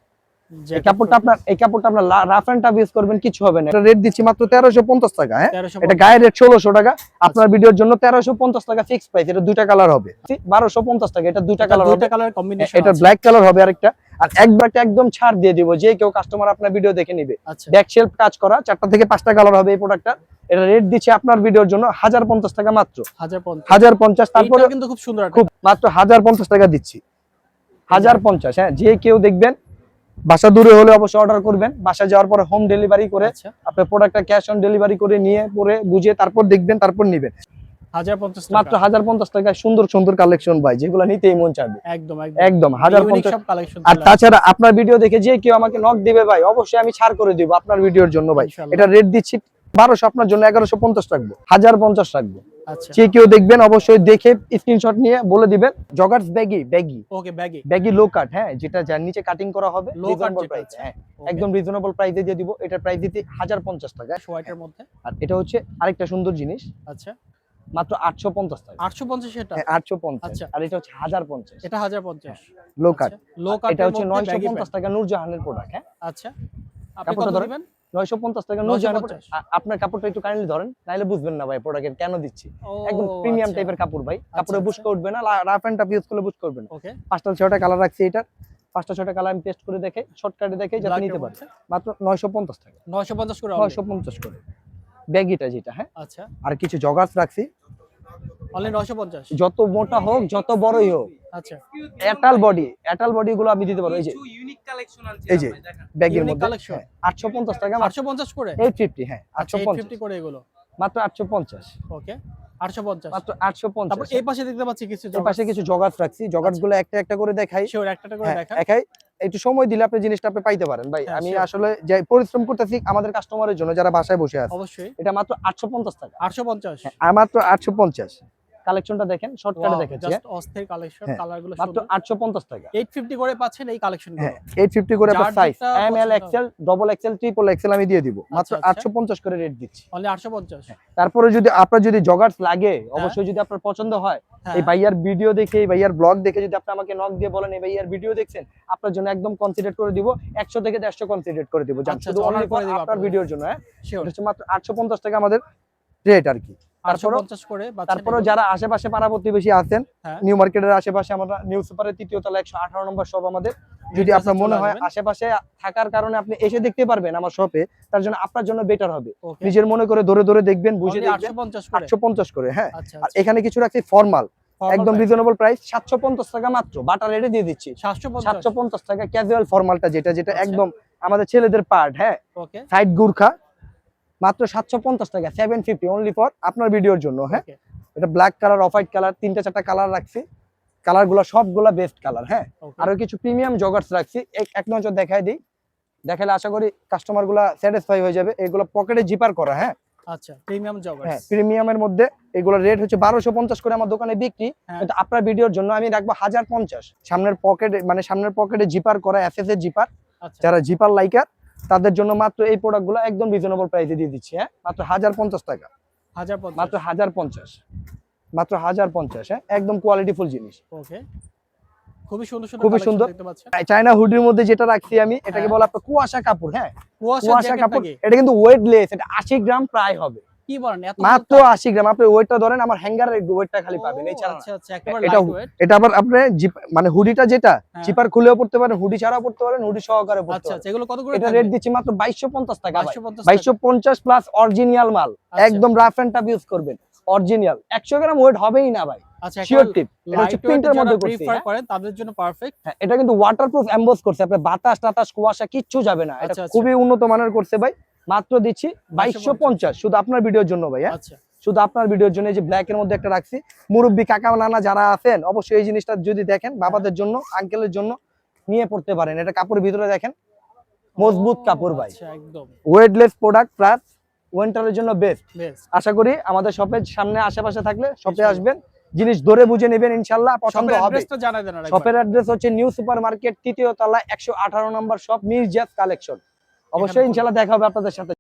এই কাপড়টা আপনার এই কাপড়টা আপনার রাফ এন্ড টাফ ইউজ করবেন কিছু হবে না। এটা রেট দিচ্ছি মাত্র তেরোশো পঞ্চাশ টাকা হ্যাঁ? এটা গায়ের রেট ষোলোশো টাকা। আপনার ভিডিওর জন্য তেরোশো পঞ্চাশ টাকা ফিক্স প্রাইস এটা দুইটা কালার হবে। বারোশো পঞ্চাশ টাকা এটা দুইটা কালার হবে দুইটা কালার কম্বিনেশন এটা ব্ল্যাক কালার হবে আরেকটা। আর একবার একটা একদম ছাড় দিয়ে দিব যে কেউ কাস্টমার আপনার ভিডিও দেখে নিবে। আচ্ছা। ব্যাক শেলফ কাজ করা চারটা থেকে পাঁচটা কালার হবে এই প্রোডাক্টটা এটা রেট দিচ্ছে আপনার ভিডিওর জন্য হাজার পঞ্চাশ টাকা মাত্র। হাজার পঞ্চাশ। তারপরে কিন্তু খুব সুন্দর খুব মাত্র হাজার পঞ্চাশ টাকা দিচ্ছি। হাজার পঞ্চাশ হ্যাঁ যে কেউ দেখবেন বাসা দূরে হলে অবশ্যই অর্ডার করবেন। বাসা যাওয়ার পরে হোম ডেলিভারি করে আচ্ছা। আপনার প্রোডাক্টটা ক্যাশ অন ডেলিভারি করে নিয়ে পরে বুঝে তারপর দেখবেন তারপর নিবেন। মাত্র হাজার পঞ্চাশ টাকায় সুন্দর সুন্দর কালেকশন ভাই যেগুলো নিতেই মন চাবে একদম একদম। হাজার পঞ্চাশ আর তাছাড়া আপনার ভিডিও দেখে যে কেউ আমাকে নক দিবে ভাই অবশ্যই আমি ছাড় করে দিব আপনার ভিডিওর জন্য ভাই। এটা রেট দিচ্ছি বারোশো আপনার জন্য এগারোশো পঞ্চাশ রাখব। হাজার পঞ্চাশ রাখব। আচ্ছা। যে কেউ দেখবেন অবশ্যই দেখে স্ক্রিনশট নিয়ে বলে দিবেন জগার্স ব্যাগি ব্যাগি ওকে ব্যাগে ব্যাগি লো কাট হ্যাঁ যেটা যার নিচে কাটিং করা হবে রিজনেবল প্রাইস হ্যাঁ একদম রিজনেবল প্রাইসে দিয়ে দিব এটার প্রাইস দিতে হাজার পঞ্চাশ টাকা মধ্যে? আর এটা হচ্ছে আরেকটা সুন্দর জিনিস। আচ্ছা। মাত্র আটশো পঞ্চাশ টাকা। আটশো পঞ্চাশ এটা? হ্যাঁ আচ্ছা। আর এটা হচ্ছে হাজার পঞ্চাশ। এটা লো কাট লো কাট এটা হচ্ছে নয়শো পঞ্চাশ টাকা নূরজাহানের প্রোডাক্ট হ্যাঁ? আচ্ছা। আপনি কত দিবেন? টাকা নূরজাহানের 950 আপনার কাপড়টা একটু কাইন্ডলি ধরেন নাইলে বুঝবেন না ভাই প্রোডাক্টের কেন দিচ্ছি। একদম প্রিমিয়াম আচ্ছা। টাইপের কাপড় ভাই। কাপড়ে আচ্ছা। বুঝকে উঠবে না রাফ এন্ড টাফ ইউজ করলে বুঝ করবে না। ওকে পাঁচটা ছয়টা কালার রাখছি এটা পাঁচটা ছয়টা কালার আমি টেস্ট করে দেখে শর্টকাটে দেখে যাতে নিতে পারে। মাত্র নয়শো পঞ্চাশ টাকা। নয়শো পঞ্চাশ করে নয়শো পঞ্চাশ করে। ব্যাগিটা যেটা হ্যাঁ? আচ্ছা। আর কিছু জগার্স রাখছি। অনলি নয়শো পঞ্চাশ। যত মোটা হোক যত বড়ই হোক আচ্ছা। অ্যাটাল বডি অ্যাটাল বডি গুলো আমি দিতে পারব। এই যে ইউনিক কালেকশন আছে এই যে ব্যাগের মধ্যে collection? আটশো পঞ্চাশ টাকা। আটশো পঞ্চাশ করে? এইট ফিফটি হ্যাঁ আচ্ছা আটশো এইট পঞ্চাশ ফিফটি করে এগুলো? মাত্র আটশো পঞ্চাশ। ওকে আটশো পঞ্চাশ। মাত্র আটশো তারপর এই পাশে দেখতে পাচ্ছি কিছু এই পাশে কিছু জগার্স রাখছি। জগার্সগুলো একটা একটা করে দেখাই। শিওর একটা একটা করে হ্যাঁ, একটু সময় দিলে আপনি জিনিসটা আপনি পাইতে পারেন। ভাই হ্যাঁ, আমি আসলে যে পরিশ্রম করতেছি আমাদের কাস্টমারের জন্য যারা বাসায় বসে আছে অবশ্যই। এটা মাত্র আটশো পঞ্চাশ টাকা। আটশো পঞ্চাশ। হ্যাঁ, মাত্র আটশো পঞ্চাশ। কালেকশনটা দেখেন শর্টকাটে দেখাচ্ছি জাস্ট অস্থির কালেকশন হ্যাঁ, কালার মাত্র আটশো পঞ্চাশ টাকা। এইট ফিফটি করে পাচ্ছেন এই কালেকশন হ্যাঁ এইট ফিফটি করে যার size M L XL double XL triple XL আমি দিয়ে দিব। মাত্র আচ্ছা। আটশো পঞ্চাশ করে রেট দিচ্ছি। অনলি আটশো পঞ্চাশ। তারপরে যদি আপনার যদি জগার্স লাগে অবশ্যই যদি আপনার পছন্দ হয় হ্যাঁ। এই ভাইয়ার ভিডিও দেখে এই ভাইয়ার ব্লগ দেখে যদি আপনি আমাকে নক দিয়ে বলেন এই ভাইয়ার ভিডিও দেখছেন আপনার জন্য একদম কনসিডার করে দিব একশো থেকে দেড়শো কনসিডার করে দিব। আচ্ছা, শুধু আচ্ছা, অনলি করে দিব আপনার ভিডিওর জন্য হ্যাঁ। মাত্র আটশো পঞ্চাশ টাকা আমাদের রেট আর কি। তারপরেও যারা আশেপাশে পাড়া প্রতিবেশী আছেন হ্যাঁ। নিউ মার্কেটের আশেপাশে আমরা নিউ সুপারের তৃতীয় তলা একশো আঠারো নম্বর সব আমাদের। যদি আপনার মনে হয় আশেপাশে থাকার কারণে আপনি এসে দেখতে পারবেন আমার শপে তার জন্য আপনার জন্য বেটার হবে। নিজের মনে করে ধরে ধরে দেখবেন বুঝে দেখবেন। আটশো পঞ্চাশ করে? হ্যাঁ। আচ্ছা আর এখানে কিছু রাখছি ফর্মাল একদম রিজনেবল প্রাইস সাতশো পঞ্চাশ টাকা মাত্র। বাটা রেটে দিয়ে দিচ্ছি। সাতশো পঞ্চাশ। টাকা ক্যাজুয়াল ফর্মালটা যেটা যেটা আচ্ছা। একদম আমাদের ছেলেদের পার্ট হ্যাঁ। সাইড গুর্খা। মাত্র সাতশো পঞ্চাশ টাকা সেভেন ফিফটি অনলি ফর আপনার ভিডিওর জন্য হ্যাঁ? এটা black colour off white colour তিনটা চারটা কালার রাখছি। কালারগুলো সবগুলা বেস্ট কালার হ্যাঁ? আরও কিছু প্রিমিয়াম জগার্স রাখছি। এক- নজর দেখাই দিই। দেখালে আশা করি কাস্টমারগুলা স্যাটিসফাই হয়ে যাবে। এগুলো পকেটে জিপার করা হ্যাঁ? আচ্ছা প্রিমিয়াম হ্যাঁ প্রিমিয়ামের মধ্যে এগুলো রেট হচ্ছে বারোশো পঞ্চাশ করে আমার দোকানে বিক্রি। হ্যাঁ। কিন্তু আপনার ভিডিওর জন্য আমি রাখব হাজার পঞ্চাশ। সামনের পকেটে মানে সামনের পকেটে জিপার করা এস এর জিপার আচ্ছা। যারা জিপার লাইকার তাদের জন্য মাত্র এই প্রোডাক্টগুলো একদম রিজনেবল প্রাইসে দিয়ে দিচ্ছি হ্যাঁ? মাত্র হাজার পঞ্চাশ টাকা। হাজার মাত্র হাজার পঞ্চাশ। মাত্র হাজার পঞ্চাশ হ্যাঁ? একদম কোয়ালিটি ফুল জিনিস। ওকে খুবই সুন্দর সুন্দর খুবই সুন্দর। চায়না হুডির মধ্যে যেটা রাখছি আমি এটাকে হ্যাঁ। বলা আপনার কুয়াশা কাপড় হ্যাঁ? কুয়াশা কুয়াশা কাপড়। এটা কিন্তু ওয়েটলেস এটা আশি গ্রাম প্রায় হবে। কি বলেন এত মাত্র মোটা? আশি গ্রাম। আপনি ওয়েটটা ধরেন আমার হ্যাঙ্গারের ওয়েটটা খালি পাবেন এছাড়া না। আচ্ছা আচ্ছা একেবারে লাইট ওয়েট এটা আবার আপনি মানে হুডিটা যেটা হ্যাঁ। চিপার খুলেও পড়তে পারেন হুডি ছাড়াও পড়তে পারেন হুডি সহকারে পড়তে আচ্ছা পারেন। আচ্ছা এগুলো কত করে এটা রেট দিচ্ছি মাত্র বাইশশো পঞ্চাশ টাকা ভাই। 250 বাইশশো পঞ্চাশ প্লাস অরিজিনাল মাল। আচ্ছা। একদম রাফ এন্ড টাফ ইউজ করবেন। অরিজিনাল একশো গ্রাম ওয়েট হবেই না ভাই। আচ্ছা শিওর টিপ এটা হচ্ছে প্রিন্টের মধ্যে করছি। প্রিফার হ্যাঁ? করেন তাদের জন্য পারফেক্ট হ্যাঁ, এটা কিন্তু ওয়াটারপ্রুফ এমবোস করছে। বাতাস টাতাস কুয়াশা কিচ্ছু যাবে না। এটা। খুবই উন্নত মানের করছে ভাই। মাত্র দিচ্ছি বাইশশো পঞ্চাশ। শুধু আপনার ভিডিওর জন্য ভাই হ্যাঁ আচ্ছা। শুধু আপনার ভিডিওর জন্য যে ব্ল্যাক এর মধ্যে একটা রাখছি। মুরব্বী কাকা নানা যারা আছেন অবশ্যই এই জিনিসটা যদি দেখেন বাবাদের জন্য আঙ্কেলের জন্য নিয়ে পড়তে পারেন। এটা কাপড়ের ভিতরে দেখেন। মজবুত কাপড় ভাই। ওয়েটলেস প্রোডাক্ট প্লাস উইন্টারের জন্য বেস্ট আশা করি আমাদের শপের সামনে আশেপাশে থাকলে শপে আসবেন। জিনিস ধরে বুঝে নেবেন ইনশাল্লাহ পছন্দ হবে। শপের অ্যাড্রেস হচ্ছে নিউ সুপার মার্কেট তৃতীয় তলা একশো আঠারো নম্বর শপ মির্জাস কালেকশন অবশ্যই ইনশাল্লাহ দেখা হবে আপনাদের সাথে।